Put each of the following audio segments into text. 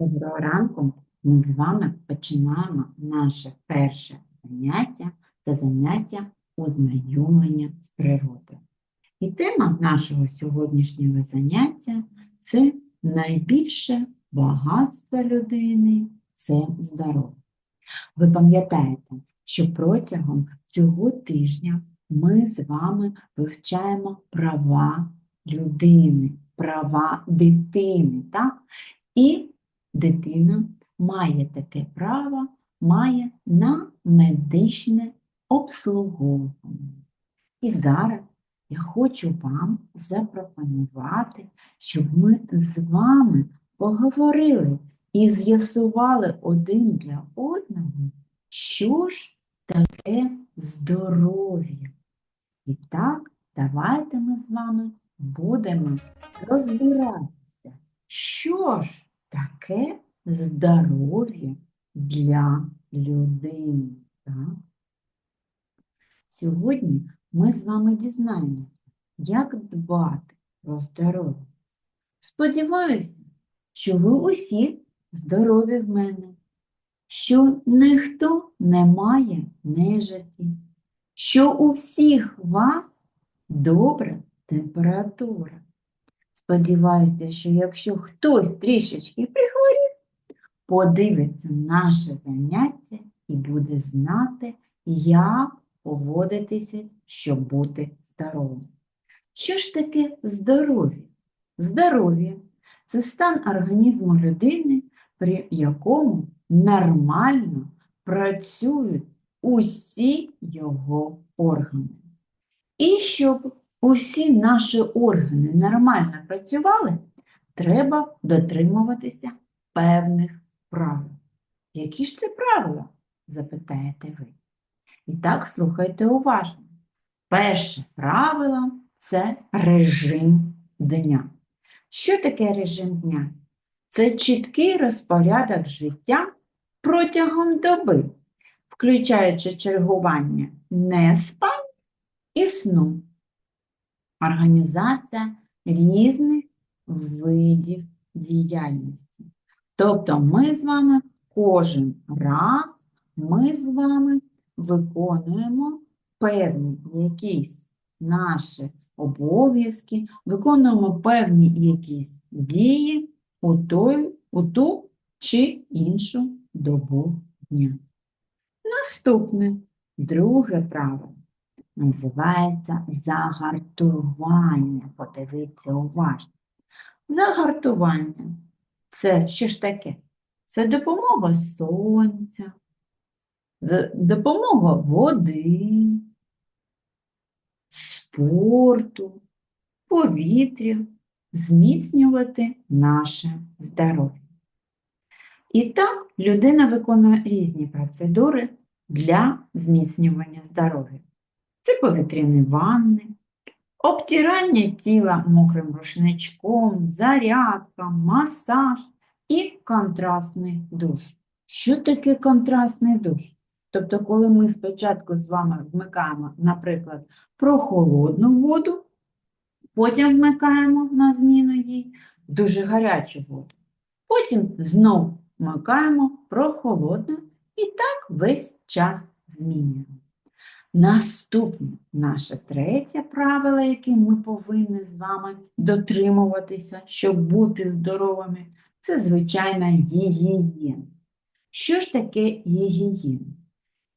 Доброго ранку. Ми з вами починаємо наше перше заняття та заняття ознайомлення з природою. І тема нашого сьогоднішнього заняття це найбільше багатство людини це здоров'я. Ви пам'ятаєте, що протягом цього тижня ми з вами вивчаємо права людини, права дитини, так? І дитина має таке право, має на медичне обслуговування. І зараз я хочу вам запропонувати, щоб ми з вами поговорили і з'ясували один для одного, що ж таке здоров'я. І так, давайте ми з вами будемо розбиратися, що ж таке здоров'я для людини. Так? Сьогодні ми з вами дізнаємося, як дбати про здоров'я. Сподіваюся, що ви усі здорові в мене, що ніхто не має нежаті, що у всіх вас добра температура. Сподіваюся, що якщо хтось трішечки прихворів, подивиться наше заняття і буде знати, як поводитися, щоб бути здоровим. Що ж таке здоров'я? Здоров'я це стан організму людини, при якому нормально працюють усі його органи. І щоб усі наші органи нормально працювали, треба дотримуватися певних правил. Які ж це правила? запитаєте ви. І так слухайте уважно. Перше правило це режим дня. Що таке режим дня? Це чіткий розпорядок життя протягом доби, включаючи чергування неспань і сну організація різних видів діяльності. Тобто ми з вами кожен раз ми з вами виконуємо певні якісь наші обов'язки, виконуємо певні якісь дії у, той, у ту чи іншу добу дня. Наступне, друге правило називається загартування. Подивіться уважно. Загартування це що ж таке? Це допомога сонця, допомога води, спорту, повітря, зміцнювати наше здоров'я. І так людина виконує різні процедури для зміцнювання здоров'я. Це повітряні ванни, обтирання тіла мокрим рушничком, зарядка, масаж і контрастний душ. Що таке контрастний душ? Тобто, коли ми спочатку з вами вмикаємо, наприклад, прохолодну воду, потім вмикаємо на зміну їй дуже гарячу воду, потім знов вмикаємо прохолодну і так весь час змінюємо. Наступне наше третє правило, яке ми повинні з вами дотримуватися, щоб бути здоровими, це звичайна гігієна. Що ж таке гігієна?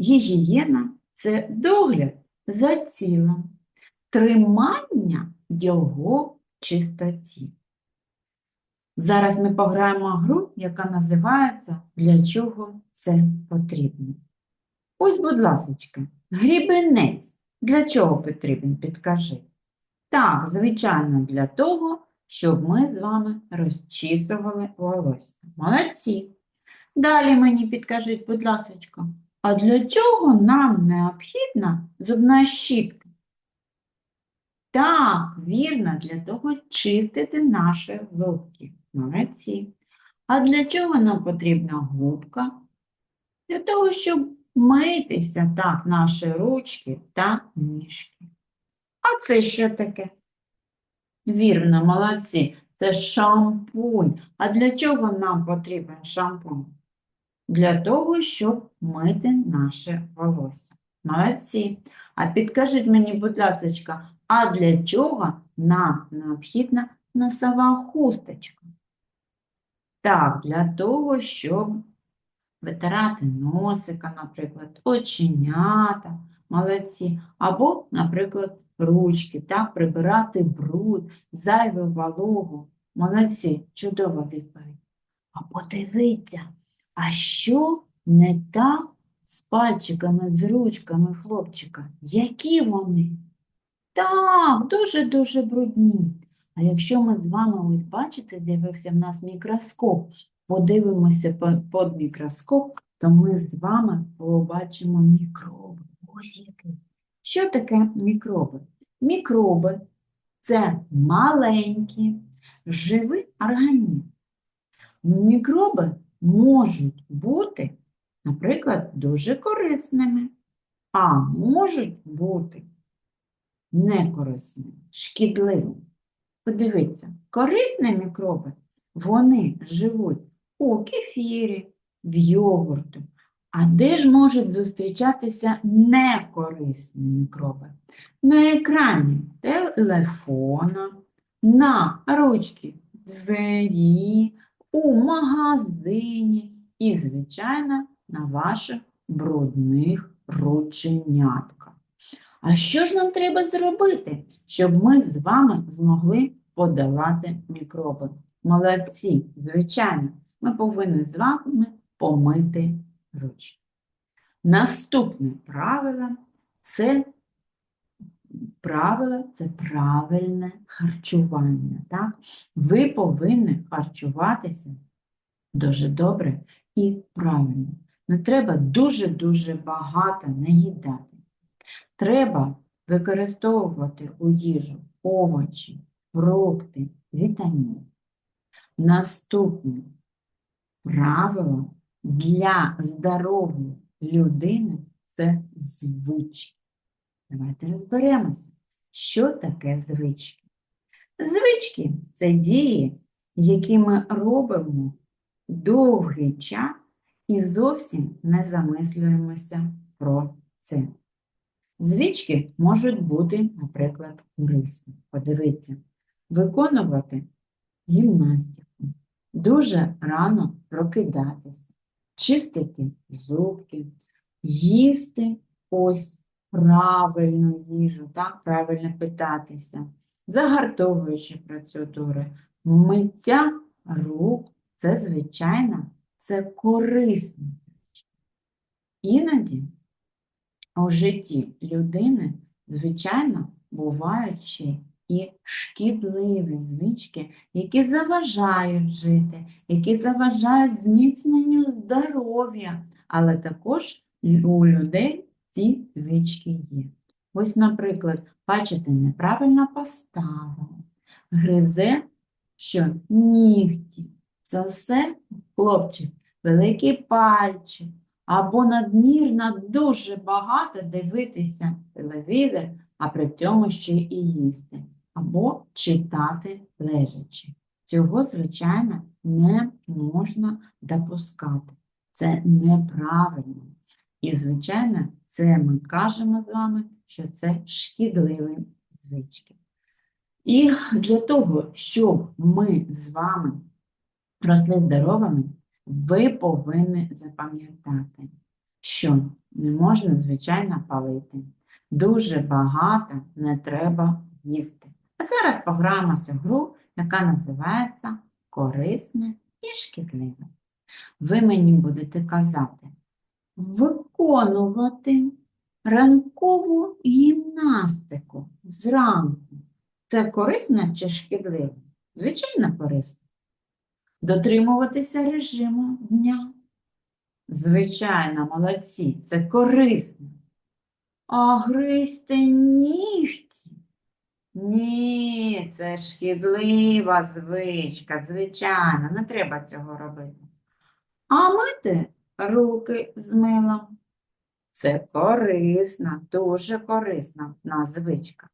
Гігієна це догляд за тілом, тримання його чистоті. Зараз ми пограємо гру, яка називається Для чого це потрібно. Ось, будь ласочка, грібенець. Для чого потрібен, підкажи. Так, звичайно, для того, щоб ми з вами розчісували волосся. Молодці. Далі мені підкажіть, будь ласочка, а для чого нам необхідна зубна щітка? Так, вірно, для того чистити наші зубки. Молодці. А для чого нам потрібна губка? Для того, щоб митися так наші ручки та ніжки. А це що таке? Вірно, молодці. Це шампунь. А для чого нам потрібен шампунь? Для того, щоб мити наше волосся. Молодці. А підкажіть мені, будь ласка, а для чого нам необхідна носова хусточка? Так, для того, щоб витирати носика, наприклад, оченята, молодці, або, наприклад, ручки, так, прибирати бруд, зайву вологу. Молодці, чудова відповідь. А подивіться, а що не так з пальчиками, з ручками хлопчика? Які вони? Так, дуже-дуже брудні. А якщо ми з вами, ось бачите, з'явився в нас мікроскоп, подивимося під мікроскоп, то ми з вами побачимо мікроби. Ось які. Що таке мікроби? Мікроби це маленькі, живі організми. Мікроби можуть бути, наприклад, дуже корисними, а можуть бути некорисними, шкідливими. Подивіться, корисні мікроби, вони живуть у кефірі, в йогурту. А де ж можуть зустрічатися некорисні мікроби? На екрані телефона, на ручці двері, у магазині і, звичайно, на ваших брудних рученятках. А що ж нам треба зробити, щоб ми з вами змогли подолати мікроби? Молодці, звичайно, ми повинні з вами помити ручки. Наступне правило це правило це правильне харчування. Так? Ви повинні харчуватися дуже добре і правильно. Не треба дуже-дуже багато наїдати. Треба використовувати у їжу овочі, фрукти, вітаміни. Наступне правило для здорової людини це звички. Давайте розберемося, що таке звички. Звички це дії, які ми робимо довгий час і зовсім не замислюємося про це. Звички можуть бути, наприклад, корисні. Подивіться, виконувати гімнастику, дуже рано прокидатися, чистити зубки, їсти ось правильну їжу, так, правильно питатися, загартовуючи процедури, миття рук це звичайно, це корисно. Іноді у житті людини, звичайно, бувають ще і шкідливі звички, які заважають жити, які заважають зміцненню здоров'я, але також у людей ці звички є. Ось, наприклад, бачите, неправильна постава, гризе, що нігті. Це все, хлопчик, великий пальчик, або надмірно дуже багато дивитися телевізор, а при цьому ще і їсти, або читати лежачи. Цього, звичайно, не можна допускати. Це неправильно. І, звичайно, це ми кажемо з вами, що це шкідливі звички. І для того, щоб ми з вами росли здоровими, ви повинні запам'ятати, що не можна, звичайно, палити. Дуже багато не треба їсти. А зараз пограємося в гру, яка називається корисне і шкідливе. Ви мені будете казати, виконувати ранкову гімнастику зранку. Це корисно чи шкідливо? Звичайно, корисно. Дотримуватися режиму дня. Звичайно, молодці, це корисно. А гризти нігті? Ні, це шкідлива звичка, звичайно, не треба цього робити. А мити руки з милом. Це корисна, дуже корисна звичка.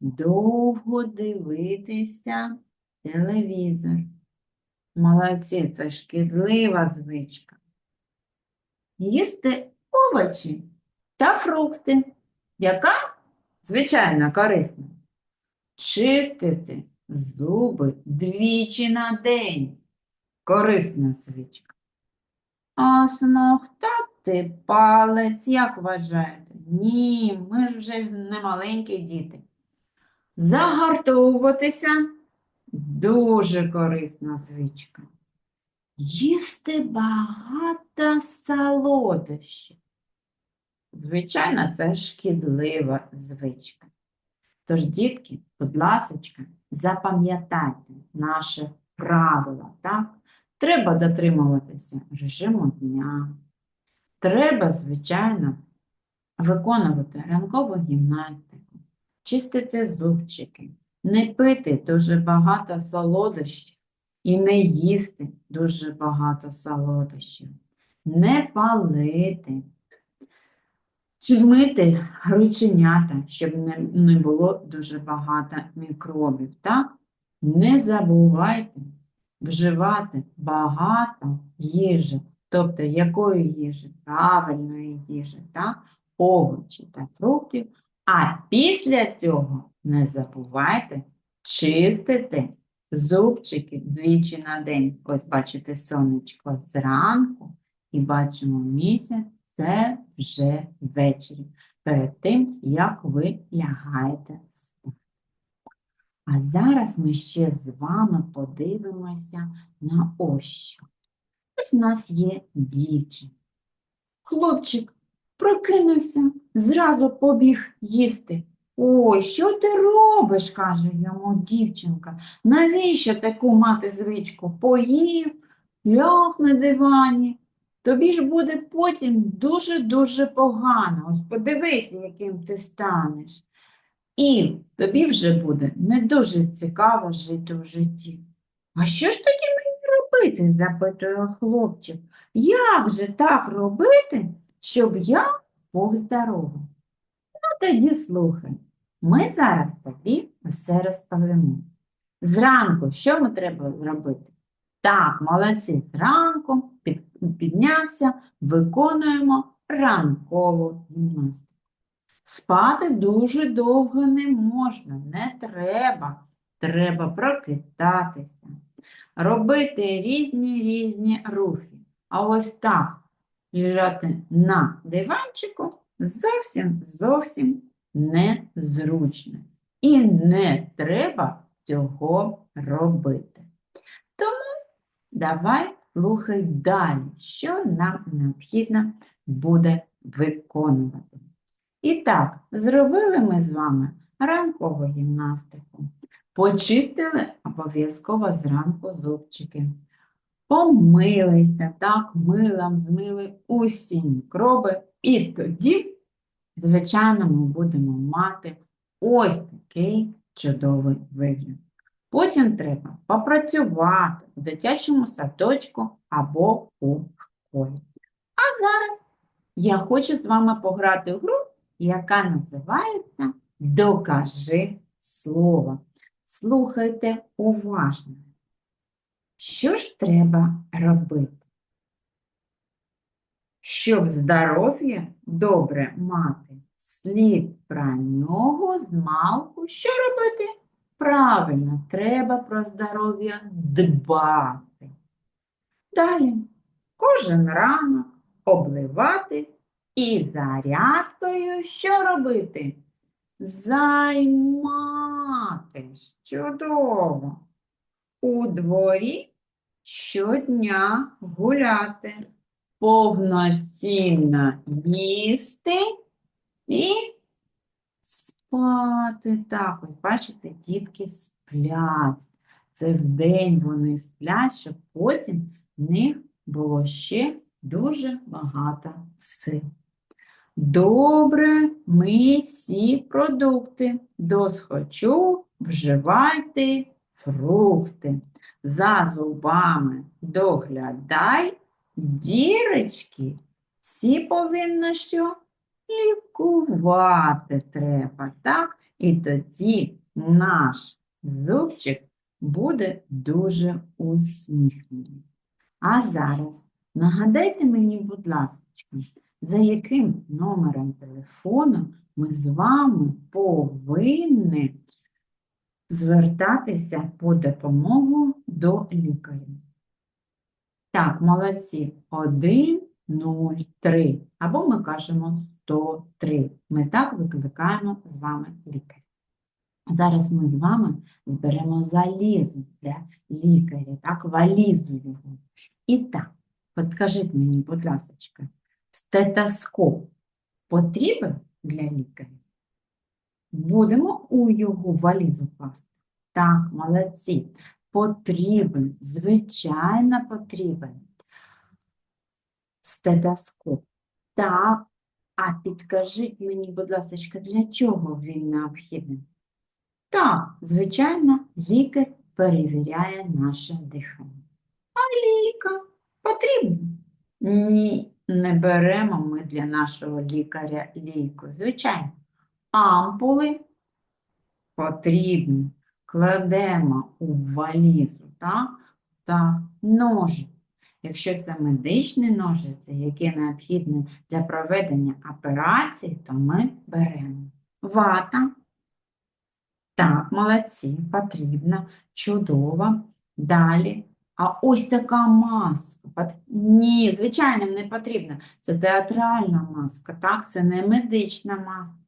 Довго дивитися телевізор. Молодці, це шкідлива звичка. Їсти овочі та фрукти. Яка? Звичайно, корисна. Чистити зуби двічі на день. Корисна звичка. А смоктати палець, як вважаєте? Ні, ми ж вже не маленькі діти. Загартовуватися дуже корисна звичка. Їсти багато солодощів. Звичайно, це шкідлива звичка. Тож, дітки, будь ласочка, запам'ятайте наше правило, так? Треба дотримуватися режиму дня. Треба, звичайно, виконувати ранкову гімнастику, чистити зубчики, не пити дуже багато солодощів і не їсти дуже багато солодощів, не палити, чи мити рученята, щоб не було дуже багато мікробів. Так? Не забувайте вживати багато їжі, тобто якої їжі? Правильної їжі, так? овочі та фруктів. А після цього не забувайте чистити зубчики двічі на день. Ось бачите сонечко зранку і бачимо місяць, це вже ввечері, перед тим, як ви лягаєте спати. А зараз ми ще з вами подивимося на що. Ось у нас є дівчина. Хлопчик прокинувся, зразу побіг їсти. Ой, що ти робиш? каже йому дівчинка. Навіщо таку мати звичку? Поїв, ляг на дивані. Тобі ж буде потім дуже-дуже погано. Ось подивися, яким ти станеш. І тобі вже буде не дуже цікаво жити в житті. А що ж тоді мені робити? запитує хлопчик. Як же так робити, щоб я був здоровий? Ну тоді слухай, ми зараз тобі все розповімо. Зранку, що ми треба робити? Так, молодці, зранку під, піднявся, виконуємо ранкову гімнастику. Спати дуже довго не можна, не треба. Треба прокидатися, робити різні різні рухи. А ось так лежати на диванчику зовсім зовсім незручно. І не треба цього робити. Тому давай слухай далі, що нам необхідно буде виконувати. І так, зробили ми з вами ранкову гімнастику. Почистили обов'язково зранку зубчики. Помилися, так, милом змили усі мікроби. І тоді, звичайно, ми будемо мати ось такий чудовий вигляд. Потім треба попрацювати у дитячому садочку або у школі. А зараз я хочу з вами пограти в гру, яка називається Докажи слово. Слухайте уважно. Що ж треба робити? Щоб здоров'я добре мати, слід про нього змалку що робити? Правильно, треба про здоров'я дбати. Далі, кожен ранок обливатись і зарядкою що робити? Займатись. Чудово. У дворі щодня гуляти, повноцінно їсти і спати. Так, ось бачите, дітки сплять. Це вдень вони сплять, щоб потім в них було ще дуже багато сил. Добре, ми всі продукти. Досхочу, вживайте фрукти. За зубами доглядай, дірочки всі повинні що? Лікувати треба, так? І тоді наш зубчик буде дуже усміхнений. А зараз нагадайте мені, будь ласка, за яким номером телефону ми з вами повинні звертатися по допомогу до лікаря. Так, молодці. 1, 0, 3. Або ми кажемо 103. Ми так викликаємо з вами лікаря. Зараз ми з вами зберемо залізу для лікаря, так, валізу його. І так, підкажіть мені, будь ласка, стетоскоп потрібен для лікаря? Будемо у його валізу класти. Так, молодці. Потрібен, звичайно, потрібен стетоскоп. Так, а підкажіть мені, будь ласка, для чого він необхідний? Так, звичайно, лікар перевіряє наше дихання. А ліка потрібна? Ні, не беремо ми для нашого лікаря ліку. Звичайно, ампули потрібні. Кладемо у валізу, так? Так, ножиці. Якщо це медичні ножиці, які необхідні для проведення операції, то ми беремо вата. Так, молодці, потрібно, чудово. Далі. А ось така маска. Ні, звичайно, не потрібна. Це театральна маска, так? Це не медична маска.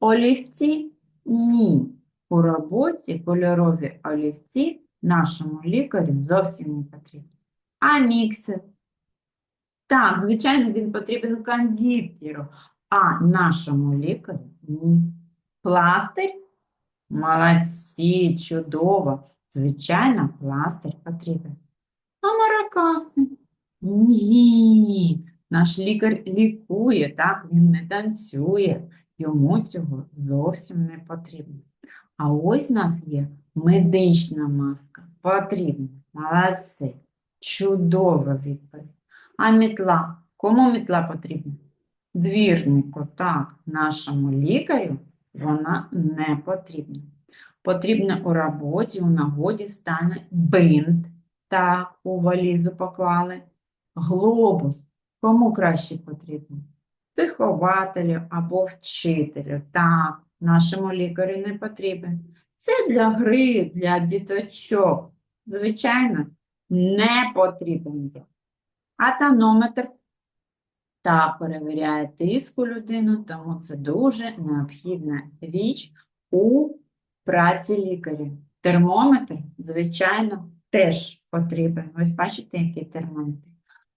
Олівці? Ні. У роботі кольорові олівці нашому лікарю зовсім не потрібні. А міксер? Так, звичайно, він потрібен кондитеру, а нашому лікарю ні. Пластир? Молодці, чудово. Звичайно, пластир потрібен. А маракаси? Ні. Наш лікар лікує, так, він не танцює. Йому цього зовсім не потрібно. А ось у нас є медична маска. Потрібна. Молодці. Чудова відповідь. А мітла? Кому мітла потрібна? Двірнику, так, нашому лікарю вона не потрібна. Потрібно у роботі, у нагоді стане бинт. Так, у валізу поклали. Глобус. Кому краще потрібно? Вихователю або вчителю. Так, нашому лікарю не потрібен. Це для гри, для діточок. Звичайно, не потрібен. є. А тонометр та перевіряє тиск у людину, тому це дуже необхідна річ у праці лікаря. Термометр, звичайно, теж потрібен. Ось бачите, який термометр.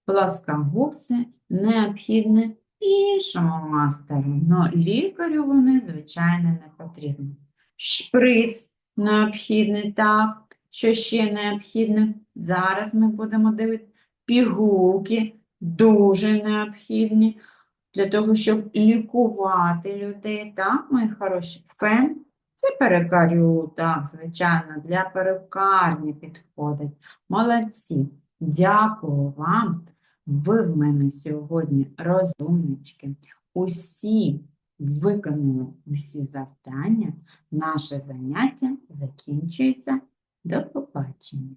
Плоскогубці необхідні іншому мастеру, але лікарю вони, звичайно, не потрібні. Шприц необхідний, так. Що ще необхідне? Зараз ми будемо дивитися. Пігулки дуже необхідні для того, щоб лікувати людей. Так, мої хороші? Фен це перукарю, так, звичайно, для перукарні підходить. Молодці. Дякую вам. Ви в мене сьогодні розумнички. Усі виконали усі завдання. Наше заняття закінчується. До побачення.